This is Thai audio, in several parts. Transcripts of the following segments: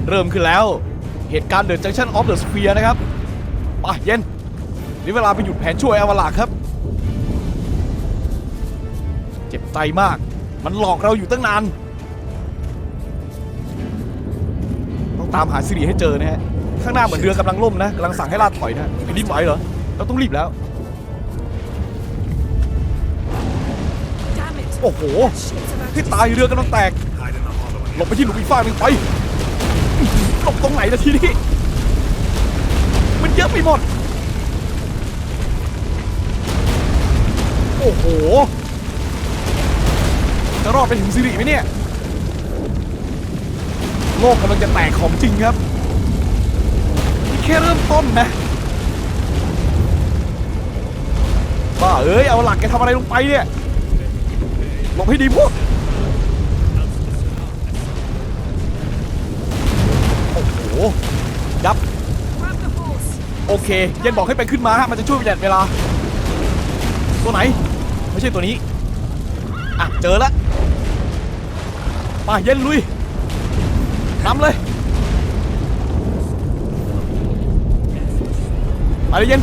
มันเริ่มขึ้นแล้ว เหตุการณ์เด e j จังชันออฟเดอะสเฟียนะครับไปเย็นนี่เวลาไปหยุดแผนช่วยอวลาครับ เจ็บใจมาก มันหลอกเราอยู่ตั้งนาน ต้องตามหาสิริให้เจอนะฮะ ข้างหน้าเหมือนเรือกำลังล่มนะกำลังสั่งให้ลาดถอยนะแผ่นดินไหวเหรอ เราต้องรีบแล้ว โอ้โห Shit's about ให้ to ตายเรือกำลังแตก หลบไปที่หลุมอีกฝ้ากหนึ่งไป บตรงไหนละทีนี้ มันเยอะไปหมด โอ้โห จะรอดไปถึงสิริไหมเนี่ย โลกกำลังจะแตกของจริงครับนี่แค่เริ่มต้นนะบ้าเอ้ย เอาหลักแกทำอะไรลงไปเนี่ยลบให้ดีพวก ยับ โอเค เย็นบอกให้ไปขึ้นมาฮะมันจะช่วยประหยัดเวลา ตัวไหน ไม่ใช่ตัวนี้ อะ เจอแล้วมาเย็นลุยนำเลยไปเลยเย็น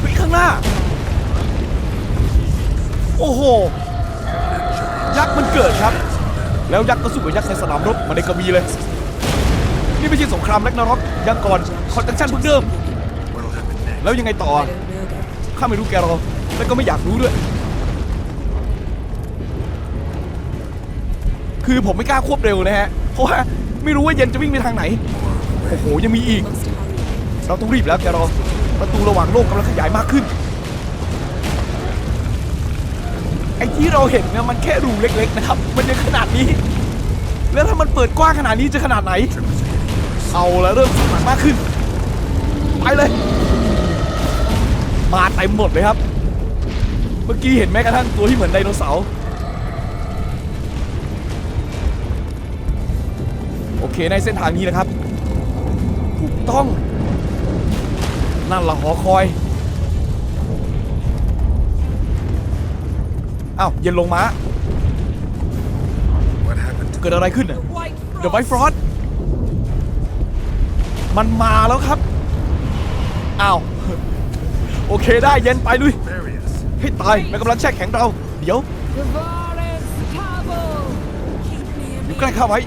ไปข้างหน้า โอ้โห ยักษ์มันเกิดครับ แล้วยักษ์ก็สู้กับยักษ์ในสนามรบมาในกระบี่เลย นี่ไม่ใช่สงครามแรกนารอกยังก่อนคอนจังชันเพิ่งเริ่ม แล้วยังไงต่อข้าไม่รู้แกหรอกแล้วก็ไม่อยากรู้ด้วย คือผมไม่กล้าควบเร็วนะฮะ เพราะว่าไม่รู้ว่าเย็นจะวิ่งไปทางไหน โอ้โห ยังมีอีก เราต้องรีบแล้วแกรอประตูระหว่างโลกกำลังขยายมากขึ้น ไอ้ที่เราเห็นเนี่ยมันแค่รูเล็กๆนะครับ มันยังขนาดนี้ แล้วถ้ามันเปิดกว้างขนาดนี้จะขนาดไหน เอาแล้วเริ่มสมัครมากขึ้น ไปเลย มาเต็มหมดเลยครับ เมื่อกี้เห็นแม้กระทั่งตัวที่เหมือนไดโนเสาร์โอเคในเส้นทางนี้นะครับ ถูกต้อง นั่นละหอคอยอ้าวเย็นลงมา What happened เกิดอะไรขึ้นน่ะ White The White Frost. Frost มันมาแล้วครับ อ้าว โอเคได้เย็นไปลุย Various? ให้ตายมันกำลังแช่แข็งเรา เดี๋ยว Tavares Cabo. Keep me อ in ยู่ใกล้เข้าไว้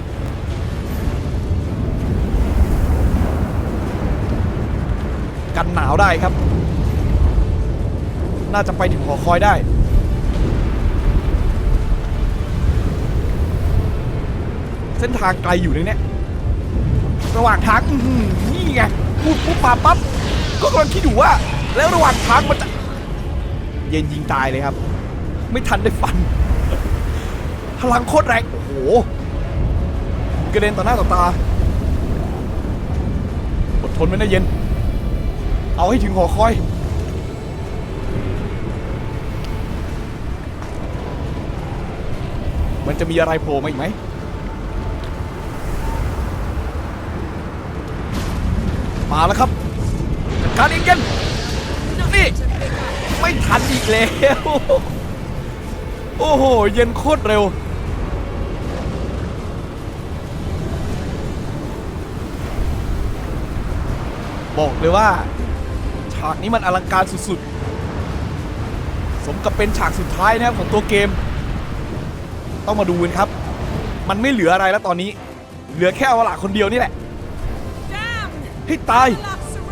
กันหนาวได้ครับ น่าจะไปถึงหอคอยได้เส้นทางไกลอยู่ในเนี้ย ระหว่างทางอื้อหือนี่ไงพูดปุ๊บปาปั๊บก็กำลังคิดอยู่ว่า แล้วระหว่างทางมันจะเย็นยิงตายเลยครับ ไม่ทันได้ฟัน พลังโคตรแรงโอ้โหกระเด็นต่อหน้าต่อตาอดทนไว้นะเย็น เอาให้ถึงหอคอยมันจะมีอะไรโผล่มาอีกไหม มาแล้วครับจัดการเองเย็นนี่ ไม่ทันอีกแล้ว โอ้โห เย็นโคตรเร็ว บอกเลยว่า ฉากนี้มันอลังการสุดๆ สมกับเป็นฉากสุดท้ายนะครับของตัวเกม ต้องมาดูกันครับ มันไม่เหลืออะไรแล้วตอนนี้ เหลือแค่อวลาคนเดียวนี่แหละ ให้ตาย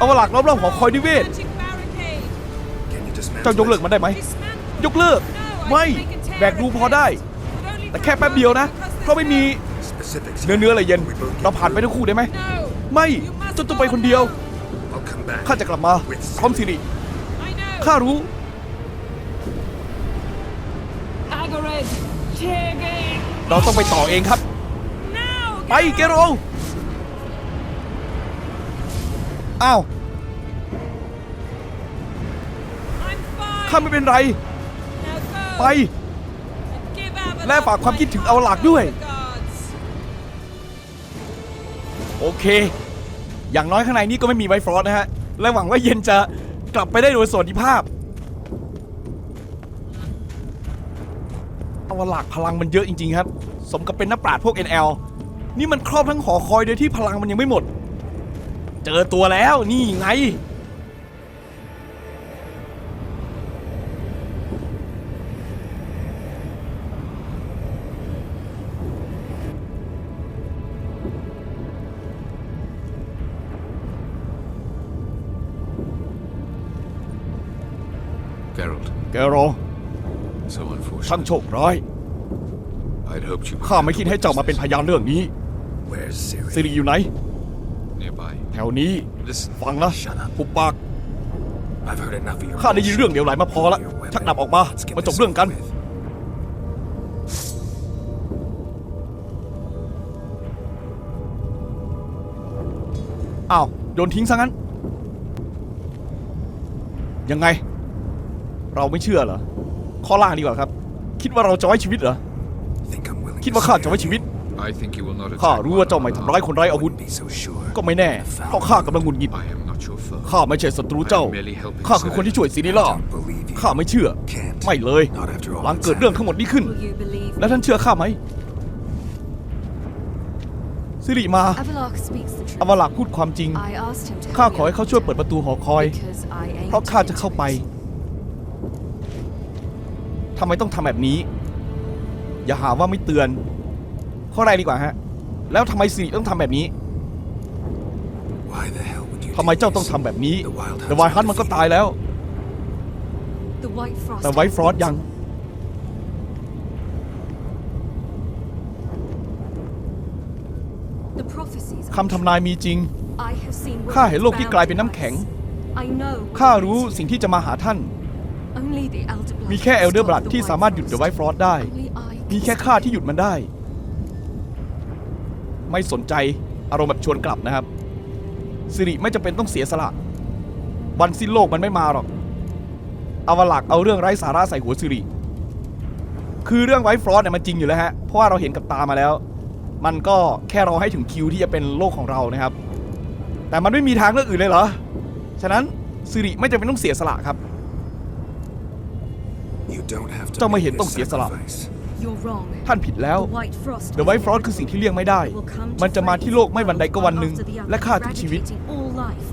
อวลากรอบๆหอคอยนิเวศ Magic barricade. Can you dismantle เจ้ายกเลิก it? มันได้ไหม Dismantle. ยกเลิก No, I ไม่ can make it tear แบกดู it พอได้ apart. But only แต่ for แค่ a แป๊บเดียวนะ moment, because เพราะไม่มี Specifics. เนื้อเนื้ออะไรเย็น We both เรา get ผ่านไปทั้งคู่ได้ไหม No. ไม่ You must เจ้าต้องไปคนเดียว I'll come back. ข้าจะกลับมา พร้อมสิริ I know. ข้ารู้ Agared. Tiggy. เราต้องไปต่อเองครับ Now. ไปเกโร อ้าว I'm fine. ข้าไม่เป็นไร Now go. ไป Give Avalon และฝากความคิดถึง my เอาหลักด้วย regards. โอเค อย่างน้อยข้างในนี้ก็ไม่มีไวฟรอสนะฮะ และหวังว่าเย็นจะกลับไปได้โดยสวัสดิภาพ เอาหลักพลังมันเยอะจริง ๆ ครับ สมกับเป็นนักปราชญ์พวก NL นี่มันครอบทั้งหอคอยโดยที่พลังมันยังไม่หมด เจอตัวแล้วนี่ไง Geralt, แกโร so ช่าง unfortunate. โชคร้าย I'd hoped you ข้าไม่คิดให้เจ้ามาเป็นพยานเรื่องนี้ Where's สิริอยู่ไหน Nearby. แถวนี้ Listen. ฟังนะ Shut up. หุบปาก I've heard enough of your ข้าได้ยินเรื่องเดียวไหลมาพอละ Your weapon. ชักดับออกมา Let's get มาจบ this เรื่องกัน over with. อ้าวโยนทิ้งซะงั้น ยังไง เราไม่เชื่อเหรอ ข้อล่างดีกว่าครับ คิดว่าเราจะไว้ชีวิตเหรอ Think I'm willing คิด to ว่าข้า say จะไว้ชีวิต I think you will not ข้า attack รู้ one ว่าเจ้าไม่ทำร้ายคนไร้อาวุธ Wouldn't be so sure. ก็ไม่แน่ เพราะข้ากำลังหงุดหงิด I am not your foe. ข้าไม่ใช่ศัตรูเจ้า ข้าคือคนที่ช่วยซินิล่า Don't believe you. ข้าไม่เชื่อ Can't. ไม่เลย Not after all หลัง that's เกิดเรื่องทั้งหมดนี้ขึ้น Will you believe แล้วท่านเชื่อข้าไหมสิริมา Avalok speaks the truth. อวลักษ์พูดความจริง I asked him to ข้า help ขอให้ me เขาช่วยเปิดประตูหอคอย because I aimed เพราะข้าจะ to เข้าไป it. ทำไมต้องทำแบบนี้ อย่าหาว่าไม่เตือน ข้อแรกดีกว่าฮะ แล้วทำไมสิริต้องทำแบบนี้ Why the hell would you ทำไม do เจ้าต้อง this? ทำแบบนี้ The Wild แต่วายฮันมันก็ตายแล้ว The White Frost แต่ไวท์ฟรอสยัง The prophecies คำทำนายมีจริง I have seen ข้าเห็นโลกที่กลายเป็นน้ำแข็ง I know ข้ารู้สิ่งที่จะมาหาท่าน Only the Elder Blood มีแค่ can เอลเดอร์ stop บลัด the ที่ White สามารถหยุด Frost. เดอะไวท์ฟรอสได้ Only I มี can แค่ข้าที่หยุดมันได้ ไม่สนใจอารมณ์แบบชวนกลับนะครับสิริไม่จำเป็นต้องเสียสละวันสิ้นโลกมันไม่มาหรอกอวลักษ์เอาเรื่องไร้สาระใส่หัวสิริคือเรื่องไวท์ฟรอสเนี่ยมันจริงอยู่แล้วฮะเพราะว่าเราเห็นกับตามาแล้ว มันก็แค่รอให้ถึงคิวที่จะเป็นโลกของเรานะครับ แต่มันไม่มีทางเลือกอื่นเลยเหรอฉะนั้นสิริไม่จำเป็นต้องเสียสละครับ You don't have to เจ้าไม่ make เห็น this ต้องเสียสละ sacrifice. You're wrong. ท่านผิดแล้ว The White Frost The White Frost คือสิ่งที่เลี่ยงไม่ได้ will come to มันจะมาที่โลกไม่วันใดก็วันหนึ่ง after the other, และฆ่าทุกชีวิต eradicating all life.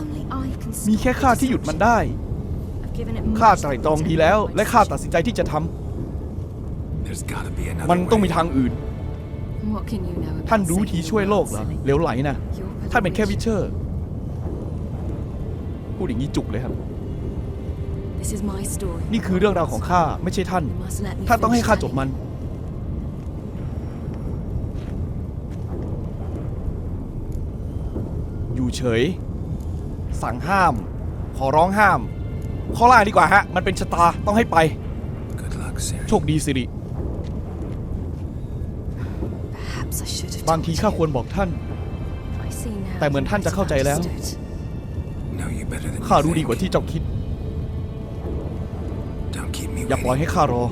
Only I can มี stop แค่ข้าที่หยุดมันได้ I've given it ข้า much ไตร่ thought ตรอง to ดีแล้ว make my และข้าตัด decision. สินใจที่จะทำ There's gotta be another มันต้องมี way. ทางอื่น What can you know about ท่านรู้วิธี saving ช่วย the โล world, กเหรอ silly? เหลวไหลนะ You're but ท่าน a เป็นแค่วิ witch. เชอร์ พูดอย่างนี้จุกเลยครับ นี่คือเรื่องราวของข้าไม่ใช่ท่าน You must let me ท่านต้องให้ finish ข้าจบ telling. มัน อยู่เฉย สั่งห้าม ขอร้องห้าม ข้อล่างดีกว่าฮะ มันเป็นชะตาต้องให้ไป Good luck, Siri. โชคดีสิริ Perhaps I should have บางที told ข้า you. ควรบอกท่าน I see now แต่เหมือน you ท่านจะเข้าใจแล้ว misunderstood. Know you better than ข้า you รู้ดีกว่า think. ที่เจ้าคิด Don't keep me อย่าปล่อยให้ข้ารอ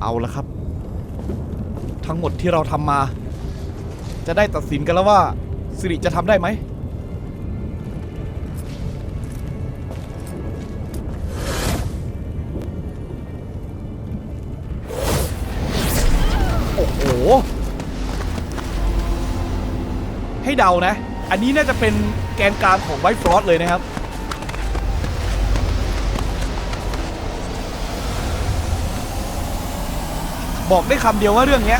เอาละครับ ทั้งหมดที่เราทำมา จะได้ตัดสินกันแล้วว่าสิริจะทำได้ไหมโอ้โห ให้เดานะ อันนี้น่าจะเป็นแกนกลางของไวท์ฟรอสเลยนะครับ บอกได้คำเดียวว่าเรื่องนี้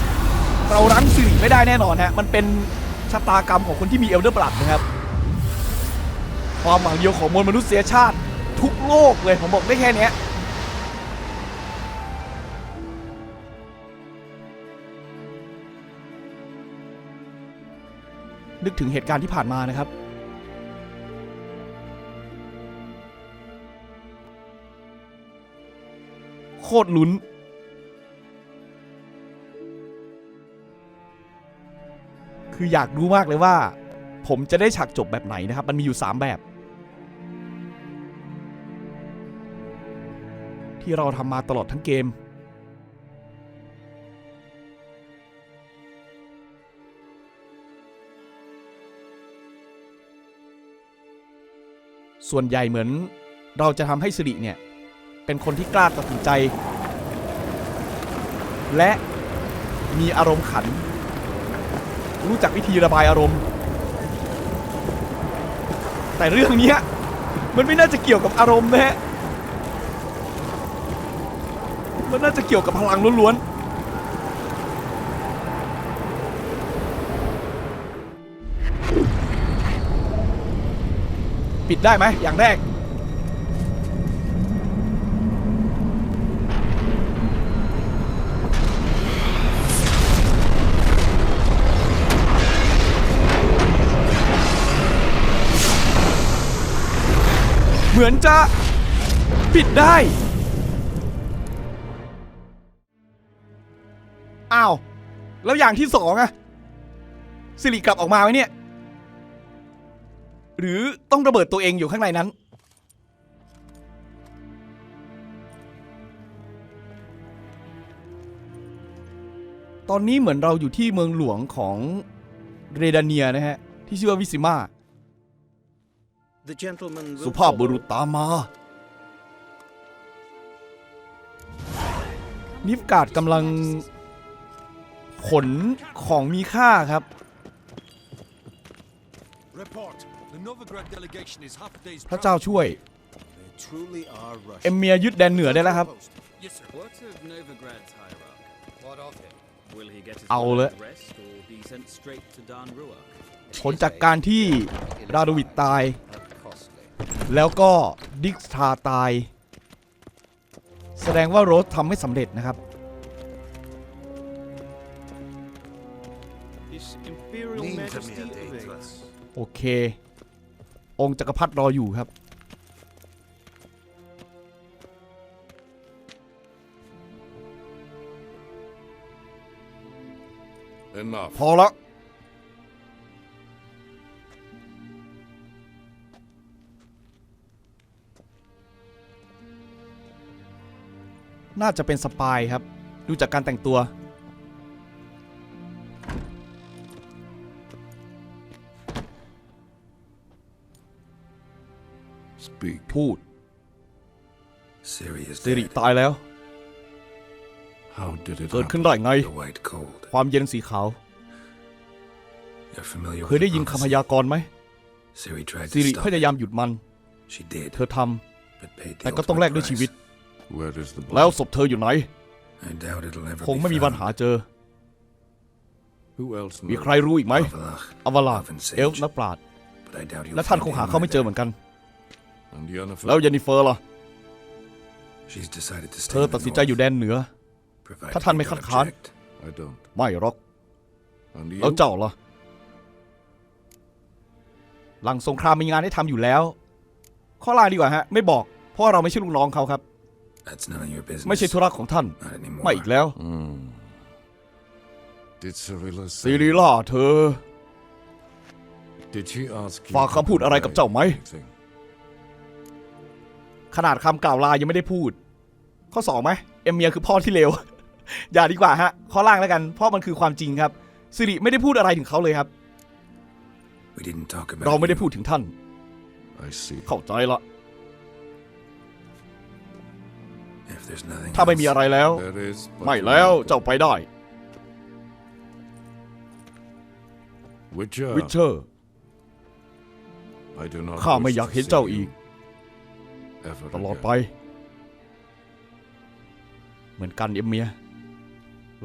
เรารั้งสิริไม่ได้แน่นอนฮะ มันเป็นชะตากรรมของคนที่มีเอลเดอร์บลัดนะครับ ความหวังเดียวของมวลมนุษยชาติทุกโลกเลย ผมบอกได้แค่นี้ นึกถึงเหตุการณ์ที่ผ่านมานะครับ โคตรลุ้น คืออยากรู้มากเลยว่า ผมจะได้ฉากจบแบบไหนนะครับ มันมีอยู่ 3 แบบ ที่เราทำมาตลอดทั้งเกม ส่วนใหญ่เหมือนเราจะทำให้สิริเนี่ย เป็นคนที่กล้าตัดสินใจ และมีอารมณ์ขัน รู้จักวิธีระบายอารมณ์ แต่เรื่องนี้มันไม่น่าจะเกี่ยวกับอารมณ์นะฮะมันน่าจะเกี่ยวกับพลังล้วนๆ ปิดได้ไหมอย่างแรก เหมือนจะ ปิดได้อ้าวแล้วอย่างที่สองอะสิริกลับออกมาไหมเนี่ย หรือต้องระเบิดตัวเองอยู่ข้างในนั้น ตอนนี้เหมือนเราอยู่ที่เมืองหลวงของเรดาเนียนะฮะ ที่ชื่อว่าวิซิมา The gentleman will สุภาพบุรุษตามมา นิฟการ์ดกำลังขนของมีค่าครับ Report. The Novigrad delegation is half a day's พระเจ้าช่วย They truly are Russian. เอมเมียยึดแดนเหนือได้แล้วครับ Yes, sir. What of Novigrad's hierarch? What of him? Will he get his เอาละ brother's rest or be sent straight to Dan Ruach? ผลจากการที่ราโดวิดตาย Costly. แล้วก็ดิกสทาตาย แสดงว่าโรสทำไม่สำเร็จนะครับ His Imperial Means a Majesty mere day to awaits. us. โอเค องค์จักรพรรดิรออยู่ครับ Enough. พอแล้วน่าจะเป็นสปายครับ ดูจากการแต่งตัว Speak. พูด Siri is สิริ dead. ตายแล้ว How did it เกิดขึ้น happen? ได้ไง The white cold. ความเย็นสีขาว You're familiar เค with ยได้ the ยินคำพ prophecy? ยากรณ์ไหม Siri tried สิ to ริ stop พยายามหยุดมัน it. She did, เธอท but paid ำ the แต่ก็ต้องแลก ultimate ด้วยชีวิต price. Where is the แล้วศพเธออยู่ไหน I doubt it'll ever คง be ไม่มีวัน found. หาเจอ Who else มี knows? ใครรู้อีกไหม Avalach, อวาลา Elven sage. เอลฟ์นักปราชญ์ But I doubt you'll และท่าน find คงหา him เขาไม่เจอ either. เหมือนกัน And Yennefer? แล้วเยนนิเฟอร์ล่ะ She's decided to เธ stay อ in ตัด the สินใจอยู่ north, แดนเหนือ provided ถ้าท่าน you ไม่ don't คัดค้าน object. I don't. ไม่หรอก And แล้ว you? เจ้าล่ะหลังสงครามมีงานให้ทำอยู่แล้ว ข้อลาดีกว่าฮะ ไม่บอก เพราะว่าเราไม่ใช่ลูกน้องเขาครับ That's none of your business. ไม่ใช่ธุระของท่าน Not anymore. ไม่อีกแล้ว Did Cyrilla ซี say? รีล่าเธอ Did she ask you ฝาก to คำพูดอะไรกับเจ้าไหม convey anything? ขนาดคำกล่าวลายังไม่ได้พูด ข้อสองไหมเอมเมียคือพ่อที่เลว อย่าดีกว่าฮะ ข้อล่างแล้วกัน เพราะมันคือความจริงครับสิริไม่ได้พูดอะไรถึงเขาเลยครับ We didn't talk about เราไม่ได้ you. พูดถึงท่าน I see. เข้าใจละ If there's nothing ถ้าไม่มี else, อะไรแล้ว There is. but ไม่แล้ว remember, เจ้าไปได้ Witcher. วิเชอร์ I do not ข้าไม่ wish อยาก to เห็น see เจ้า you อีก ever ตลอด again. ไป เหมือนกันเอมเมีย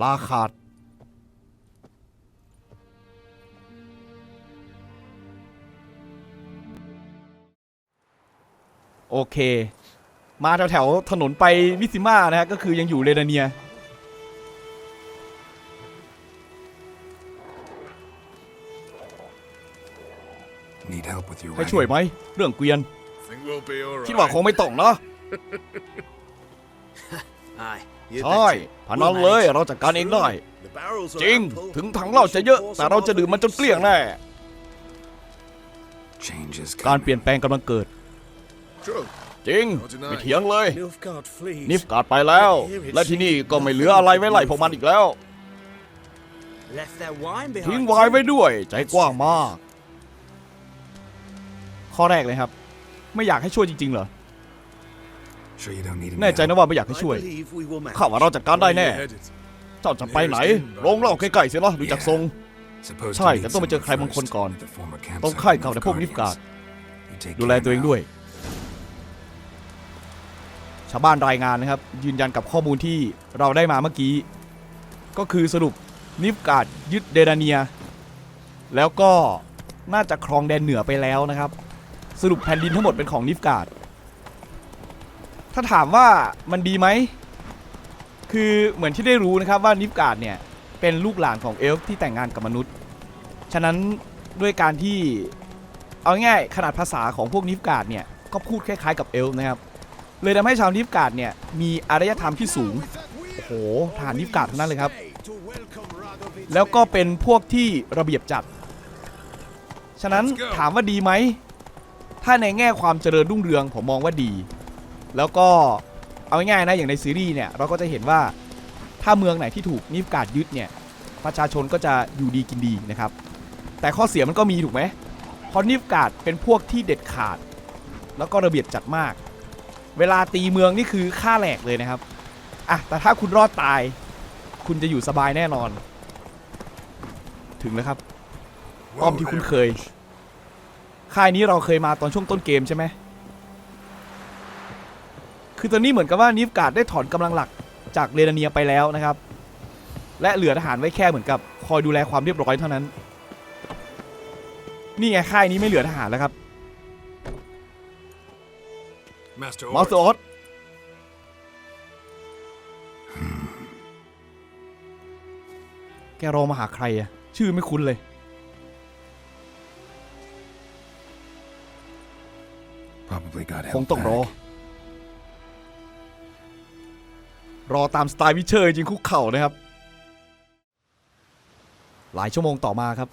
ลาขาด โอเค มาแถวแถวๆถนนไปวิซิมานะฮะ ก็คือยังอยู่เรดาเนีย Need help with your ให้ช่วย wagon? ไหม เรื่องเกวียน Think we'll be all คิดว่าคงไม่ต้องนะ Aye. you ใช่ betcha. พนันเลยเราจัดการเองได้ The barrels are จริง ample. ถึงถังเหล้าจะเยอะ แต่เราจะดื่มมันจนเกลี้ยงแน่ Changes การ coming. เปลี่ยนแปลงกำลังเกิด True. จริง ไม่เถียงเลย Nilfgaard flees. นิฟการ์ดไปแล้ว และที่นี่ก็ไม่เหลืออะไรไว้ไล่พวกมันอีกแล้ว Left their wine ทิ้ง behind. ไว้ไว้ด้วย ใจกว้างมาก ข้อแรกเลยครับ ไม่อยากให้ช่วยจริงๆเหรอ Sure you don't need him แน่ใจ now? นะว่าไม่อยากให้ I ช่วย believe we will manage. ข้าว่าเราจัดการได้แน่ เจ้าจะไปไหนโรงเล่าใกล้ๆเสียละดูจากทรง Supposed ใช่ to meet แต่ต้องไปเจอใคร someone บางคน first ก่อน at the former ต้อง campsite ค่าย of เก่าแต่พวกนิฟการ์ด You take ดูแล care ตัวเอง now. ด้วย ชาวบ้านรายงานนะครับ ยืนยันกับข้อมูลที่เราได้มาเมื่อกี้ ก็คือสรุปนิฟการ์ดยึดเดนาเนีย แล้วก็น่าจะครองแดนเหนือไปแล้วนะครับ สรุปแผ่นดินทั้งหมดเป็นของนิฟการ์ดถ้าถามว่ามันดีไหม คือเหมือนที่ได้รู้นะครับว่านิฟการ์ดเนี่ย เป็นลูกหลานของเอลฟ์ที่แต่งงานกับมนุษย์ ฉะนั้นด้วยการที่ เอาง่ายขนาดภาษาของพวกนิฟการ์ดเนี่ย ก็พูดคล้ายๆกับเอลฟ์นะครับ เลยทำให้ชาวนิฟการ์ดเนี่ย มีอารยธรรมที่สูง โอ้โหทหารนิฟการ์ดทั้งนั้นเลยครับ แล้วก็เป็นพวกที่ระเบียบจัด ฉะนั้นถามว่าดีไหม ถ้าในแง่ความเจริญรุ่งเรืองผมมองว่าดี แล้วก็เอาง่ายๆนะอย่างในซีรีส์เนี่ยเราก็จะเห็นว่าถ้าเมืองไหนที่ถูกนิฟการ์ดยึดเนี่ยประชาชนก็จะอยู่ดีกินดีนะครับ แต่ข้อเสียมันก็มีถูกไหมเพราะนิฟการ์ดเป็นพวกที่เด็ดขาด แล้วก็ระเบียบจัดมาก เวลาตีเมืองนี่คือฆ่าแหลกเลยนะครับอะแต่ถ้าคุณรอดตาย คุณจะอยู่สบายแน่นอน ถึงแล้วครับป้อมที่คุณเคย ค่ายนี้เราเคยมาตอนช่วงต้นเกมใช่ไหมคือตอนนี้เหมือนกับว่านิฟการ์ดได้ถอนกำลังหลักจากเรนาเนียไปแล้วนะครับ และเหลือทหารไว้แค่เหมือนกับคอยดูแลความเรียบร้อยเท่านั้น นี่ไงค่ายนี้ไม่เหลือทหารแล้วครับ Master มาสเตอร์ออสแกรอมาหาใครอะชื่อไม่คุ้นเลย คง help ต้องรอ back. รอตามสไตล์วิเชอร์จริงคุกเข่านะครับ หลายชั่วโมงต่อมาครับ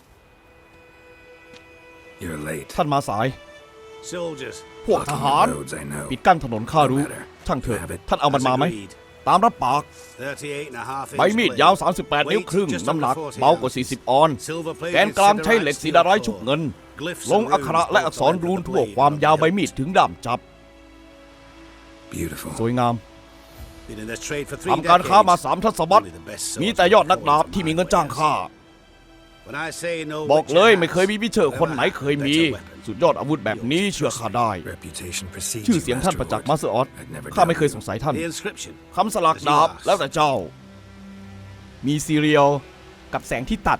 You're late. ท่านมาสาย Soldiers. พวกทหาร Roads, I know. ปิดกั้นถนนข้ารู้ ช่างเถอะท่านเอามันมาไหม ตามรับปาก38 and a half ใบมีดยาว 38 นิ้วครึ่ง น้ำหนักเบากว่า 40 ออน แกนกลางใช้เหล็กสีดาร้ายชุบเงิน ลงอักขระและอักษรรูนทั่วความยาวใบมีดถึงด้ามจับ Beautiful. สวยงามทำทำการค้ามาสามทศวรรษมีมีแต่ยอดนักดาบที่มีเงินจ้างข้า บอกเลยไม่เคยมีวิเชอร์คนไหนเคยมี สุดยอดอาวุธแบบนี้เชื่อข้าได้ Reputation precedes ชื่อ you, เสียงท่าน Master ประจักษ์ Lord. มาสเตอร์ออส I'd never ข้าไม่ doubt เคยสงสัยท่าน inscription คำสลักดาบแล้วแต่เจ้า มีซีเรียลกับแสงที่ตัด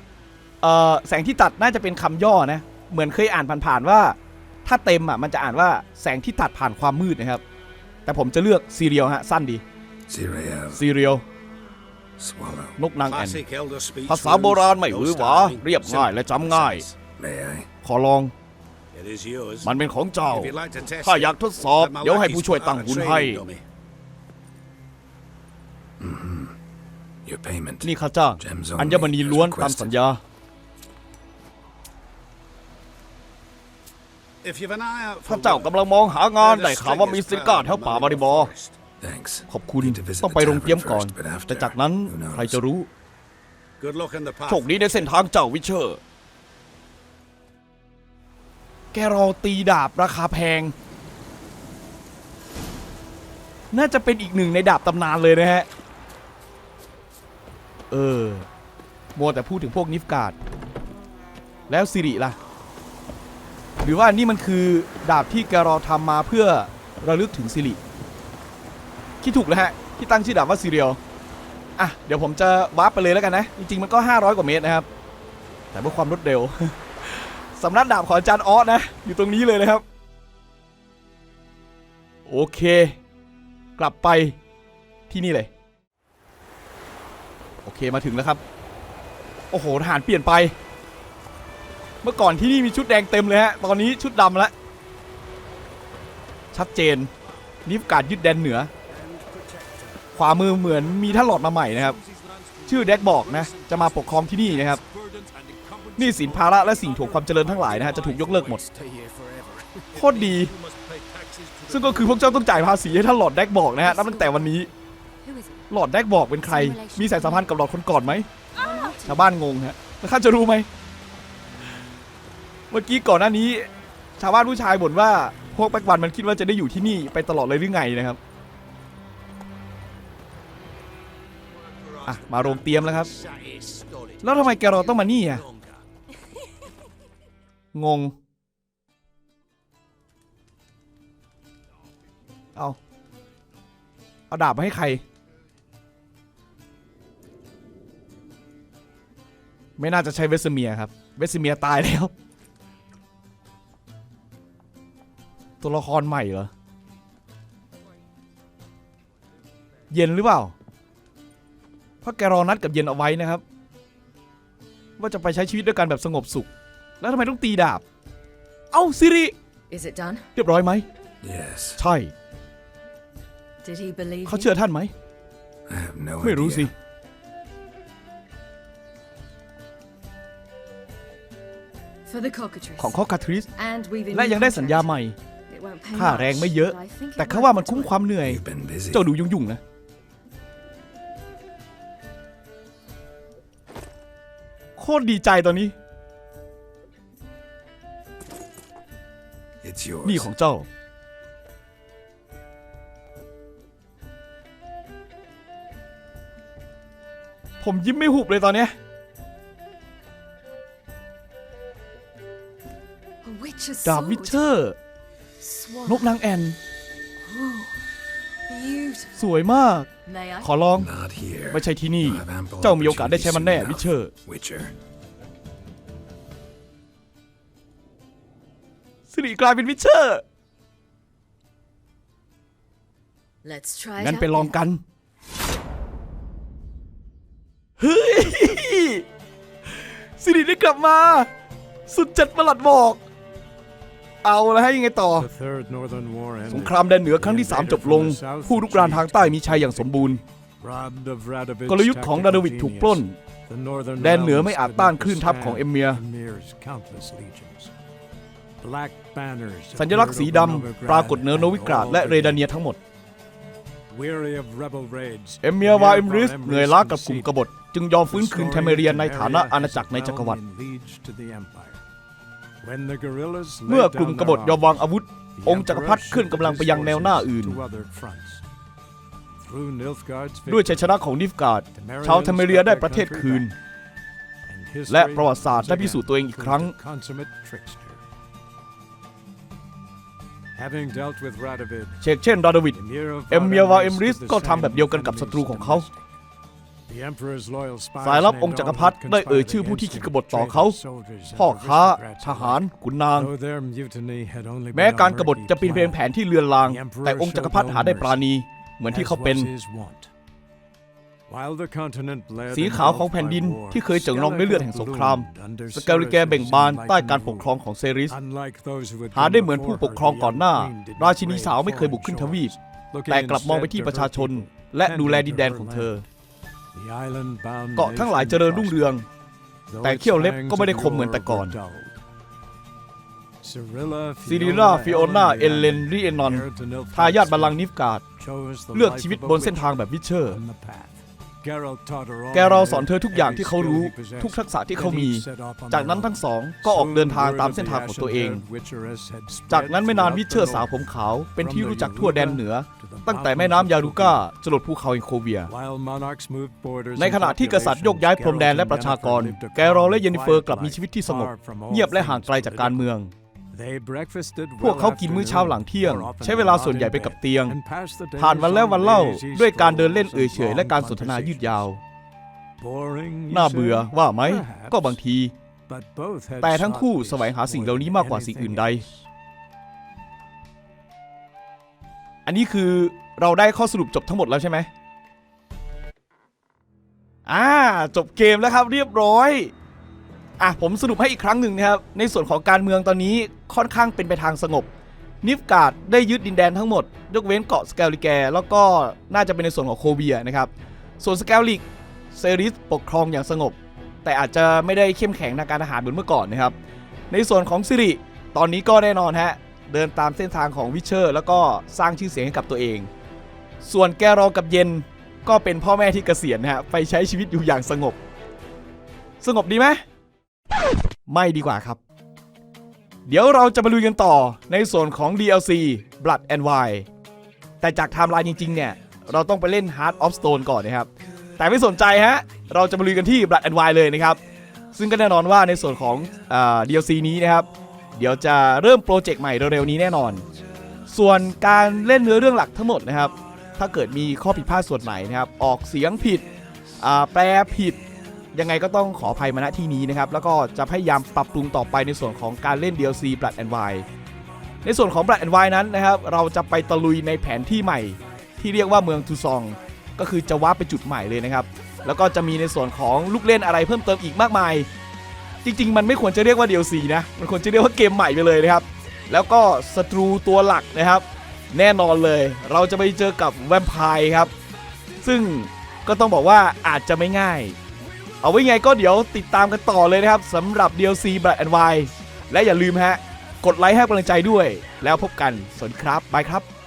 เอ่อแสงที่ตัดน่าจะเป็นคำย่อนะ เหมือนเคยอ่านผ่านๆว่า ถ้าเต็มอะมันจะอ่านว่าแสงที่ตัดผ่านความมืดนะครับ แต่ผมจะเลือกซีเรียลฮะสั้นดี Zirael, ซีเรียล swallow. นกนางแอ่นภาภาษาโบราณไม่หวือหวาเรียบง่ายและจำง่าย May I? ขอลอง มัมันนเป็นของเจ้า ถ้าถ้าออยายากกททดดสสออบบเดี๋เดี๋ยยววให้ให้ผู้ผู้ช่ช่ววยยตั้ตั้งงหุ่หุ่นนให้ให้ Your payment. นี่ข้าจ้าง Gems อั only, ญมณี as ล้วนตาม requested. สัญญา ถ้าเจ้ากำลังมองหางานได้ข่าวว่ามีสิก้าแถวป่ามาริบอร์ Thanks. ขอบคุณ Need to visit ต้อง the ไปโรงเตรียม tavern ก่อน first, but after, แต่จากนั้น who knows? ใครจะรู้ โชโชคคดีดีในเส้นทางเจ้าวิเชอร์ แกรอตีดาบราคาแพง น่าจะเป็นอีกหนึ่งในดาบตำนานเลยนะฮะ เออมัวแต่พูดถึงพวกนิฟการ์ดแล้วสิริล่ะ หรือว่านี่มันคือดาบที่แกรอทำมาเพื่อระลึกถึงสิริ คิดถูกแล้วฮะที่ตั้งชื่อดาบว่าซีเรียลอะเดี๋ยวผมจะวาร์ปไปเลยแล้วกันนะ จริง ๆ มันก็ 500 กว่าเมตรนะครับ แต่เพื่อความรวดเร็ว สำนักดาบของอาจารย์ออสนะ อยู่ตรงนี้เลยนะครับ โอเค กลับไปที่นี่เลย โอเคมาถึงแล้วครับ โอ้โหทหารเปลี่ยนไป เมื่อก่อนที่นี่มีชุดแดงเต็มเลยฮะ ตอนนี้ชุดดำแล้วชัดเจนนิฟการดยึดแดนเหนือ ขวามือเหมือนมีท่านหลอดมาใหม่นะครับ ชื่อแดกบอกนะ จะมาปกครองที่นี่นะครับนี่สินภาระและสิ่งถ่วงความเจริญทั้งหลายนะฮะจะถูกยกเลิกหมดโคตรดี ซึ่งก็คือพวกเจ้าต้องจ่ายภาษีให้ท่านหลอดแดกบอกนะฮะนับตั้งแต่วันนี้ หลอดแดกบอกเป็นใคร มีสายสัมพันธ์กับหลอดคนก่อนไหมชาวบ้านงงฮะแล้วข้าจะรู้ไหมเมื่อกี้ก่อนหน้านี้ ชาวบ้านผู้ชายบ่นว่าพวกแบกวันมันคิดว่าจะได้อยู่ที่นี่ไปตลอดเลยหรือไงนะครับ อะมาโรงเตรียมแล้วครับ แล้วทำไมแกรอต้องมานี่อะ งง เอาเอาดาบมาให้ใคร ไม่น่าจะใช้เวสเมียครับ เวสเมียตายแล้ว ตัวละครใหม่เหรอ เย็นหรือเปล่า ราะแกรอนัดกับเย็นเอาไว้นะครับ ว่าจะไปใช้ชีวิตด้วยกันแบบสงบสุข แล้วทำไมต้องตีดาบ เอ้าซิริ Is it done? เรียบร้อยไหม Yes. ใช่ Did he believe เขา you? เชื่อท่านไหม I have no ไม่รู้สิ idea. For the cockatrice. ของข้อคาทริส And we've และยังได้สัญญาใหม่ It won't pay ค่าแรงไม่เยอะ much, but I think it แต่เขา worth ว่า the มันคุ้ม toil. ความเหนื่อย You've been busy. เจ้าดูยุ่งๆนะ โคตรดีใจตอนนี้ It's yours. นี่ของเจ้า ผมยิ้มไม่หุบเลยตอนเนี้ย A witch's ดาบวิ sword. เชอร์ Swan. นกนางแอ่น Beautiful. สวยมาก May I? ขอลอง Not here. ไม่ใช่ที่นี่ You'll have ample เจ้ามีโอกาสได้ใช้มันแน่ opportunity วิเชอร์ soon enough, Witcher. สิริกลายเป็นวิเชอร์ Let's try งั้ it นไป out ลอง then. กัน เฮ้ยสิริได้กลับมา สุดจัดประหลัดบอก เอาแล้วให้ยังไงต่อ The Third Northern War ส ended. งครามแดนเหนือครั้งที่ 3 จบลง ผู้รุกรานทางใต้มีชัยอย่างสมบูรณ์ Robbed of Radovid's กลยุทธ์ของดาดวิดถูกปล้น genius, the Northern แดนเหนือ realms ไม่อาจ could ต้าน not คลื่นทัพของเอมเมีย withstand Emir's countless legions. Black banners สัญลักษณ์สีด appeared over ำปรากฏเหนือโนวิกราด all และ the เรดาเนียทั้งหมด Weary of rebel raids, เอมเมียวา Emir เอมริส von เหนื่อยล้ากับกลุ่มกบฏ จึงยอมฟื้นคืน restored เทเมเรียในฐานะ Temeria อาณา as จักรในจักรวรรดิ เมื่อ laid กลุ่ม down กบฏ their ยอมวาง arms, อาวุธ the องค์จักรพรรดิ emperor เคลื่อนกำลังไปยังแนวหน้าอื่น to other fronts. Through Nilfgaard's ด้วยชัย victory, ชนะของนิฟการ์ดชาวเทเมเรียได้ประเทศคืน and history และประวัติศาสตร์ once ได้พิสูจน์ตัวเองอีกครั้ง proved a consummate trickster. Having dealt with Radovid, เชกเช่นราดวิด Emir of เอมเมียวา Vardamir เอมริส stood the ก็ทำ same แบบเดียวกันกับ enemies ศัตรูของเขา สายลับ named องค์จักร all พรรดิ who ได้เอ่ย conspired ชื่อผู้ที่ against คิด him, กบฏต่อเขา traitorous soldiers and พ่อค้า aristocrats ทหาร alike. ขุนนาง Though their mutiny had only แม้ been a การกบฏ murky จะเป็นเพียง plan, แผนที่เลือนลาง แต่องค์จักรพรรดิหาได้ปราณี เหมือนที่เขาเป็น as was his wont. While the continent bled สี and ขาวของ engulfed แผ่น by ดิน war, ที่เคยเจิ่งนองด้วยเลือดแห่งสงคราม bloomed under สกาลิแกแบ่งบาน Ceres's ใต้การปก enlightened ครองของเซริส rule. Unlike those who had หา come ได้เหมือนผู้ before ปกครอง her, the ก่อนหน้า young queen did not ราชินี brave สาวไม่เคยบุกขึ้นทวีป foreign shores, แต่กลับมองไป looking ที่ instead ประชาชน to her people และดูแล and ดิน to แดน her ของเธอ land. The island-bound เกาะทั้งหลาย nation เจริญรุ่ง prospered, เรือง though แต่ its เขี้ยวเล็บ fangs ก็ไม่ได้ of คมเหมือนแต่ yore ก่อน were dulled. Cyrilla, ซิริล่า Fiona, ฟิโอนาเอ Ellen, เลนรีเอนอน heir to Nilfgaard's ทายาทบัลลังก์นิฟการ์ด chose the เลือก life ชีวิต of a บนเส้นทาง witcher แบบวิเชอร์ แกเรา he สอน knew, เธอทุกอย่าง every ที่เขา skill รู้ he possessed, ทุกทักษะที่เขา and มี each set off on จาก their นั้น own. ทั้งสองก็ออกเดินทาง Soon ตาม word เส้น of ทาง the ของตัวเอง ashen-haired witcheress had spread จากนั้นไม่นาน throughout วิ the เชอร์สาว north. ผมขาว เป็นที่ From the รู้จักทั่วแดนเหนือ to the ตั้งแต่ mountains แม่น้ำ of ยาลูก้า Gerudo. จรดภูเขาเอนโคเวีย While monarchs moved borders ใน and ขณะที่กษัตริย์โยกย้ายพรมแดนและประชากร populations, แกรอและเยนนิเฟอร์กลับมีชีวิตที่สงบ far from all เงียบและห่างไกล things จากการเมือง They breakfasted พวก well เขากินมื้อ after เช้า noon, หลังเที่ยง or often ใช้เวลา not ส่วนใหญ่ in ไปกับ bed, เตียง and passed the days ผ่านวันแล้ว on วันเล่า lazy ด้วยการเดินเล่น strolls เอ่ย and เฉยและการสนทนา long ยืดยาว conversations. Boring, you น่าเบื่อ say? ว่าไหม Perhaps. ก็บางที But both had แต่ทั้งคู่ sought this แสวงหาสิ่ง more เหล่านี้ than มากกว่าสิ่งอื่นใด anything else. อันนี้คือเราได้ข้อสรุปจบทั้งหมดแล้วใช่ไหมอ่าจบเกมแล้วครับเรียบร้อย อะผมสรุปให้อีกครั้งหนึ่งนะครับ ในส่วนของการเมืองตอนนี้ค่อนข้างเป็นไปทางสงบ นิฟกาดได้ยึดดินแดนทั้งหมด ยกเว้นเกาะสแกลิแก แล้วก็น่าจะเป็นในส่วนของโคเบียนะครับ ส่วนสแกลิกเซริสปกครองอย่างสงบ แต่อาจจะไม่ได้เข้มแข็งทางการทหารเหมือนเมื่อก่อนนะครับ ในส่วนของซิริตอนนี้ก็แน่นอนฮะเดินตามเส้นทางของวิเชอร์ แล้วก็สร้างชื่อเสียงให้กับตัวเอง ส่วนแกรอกับเย็นก็เป็นพ่อแม่ที่เกษียณนะฮะไปใช้ชีวิตอยู่อย่างสงบ สงบดีไหม ไม่ดีกว่าครับ เดี๋ยวเราจะมาลุยกันต่อในส่วนของ DLC Blood and Wine แต่จากไทม์ไลน์จริง ๆ เนี่ย เราต้องไปเล่น Heart of Stone ก่อนนะครับ แต่ไม่สนใจฮะ เราจะมาลุยกันที่ Blood and Wine เลยนะครับ ซึ่งก็แน่นอนว่าในส่วนของอ DLC นี้นะครับ เดี๋ยวจะเริ่มโปรเจกต์ใหม่เร็วๆนี้แน่นอน ส่วนการเล่นเนื้อเรื่องหลักทั้งหมดนะครับ ถ้าเกิดมีข้อผิดพลาดส่วนไหนนะครับ ออกเสียงผิดแปลผิด ยังไงก็ต้องขออภัยมาณที่นี้นะครับ แล้วก็จะพยายามปรับปรุงต่อไปในส่วนของการเล่น DLC Blood and Wine ในส่วนของ Blood and Wine นั้นนะครับ เราจะไปตะลุยในแผนที่ใหม่ ที่เรียกว่าเมืองทูซอง ก็คือจะว้าไปจุดใหม่เลยนะครับ แล้วก็จะมีในส่วนของลูกเล่นอะไรเพิ่มเติมอีกมากมาย จริง ๆ มันไม่ควรจะเรียกว่า DLC นะ มันควรจะเรียกว่าเกมใหม่ไปเลยนะครับ แล้วก็ศัตรูตัวหลักนะครับ แน่นอนเลย เราจะไปเจอกับแวมไพร์ครับ ซึ่งก็ต้องบอกว่าอาจจะไม่ง่าย เอาไว้ไงก็เดี๋ยวติดตามกันต่อเลยนะครับสำหรับ DLC Black and White และอย่าลืมฮะ กดไลค์ให้กำลังใจด้วย แล้วพบกันสวัสดีครับ บายครับ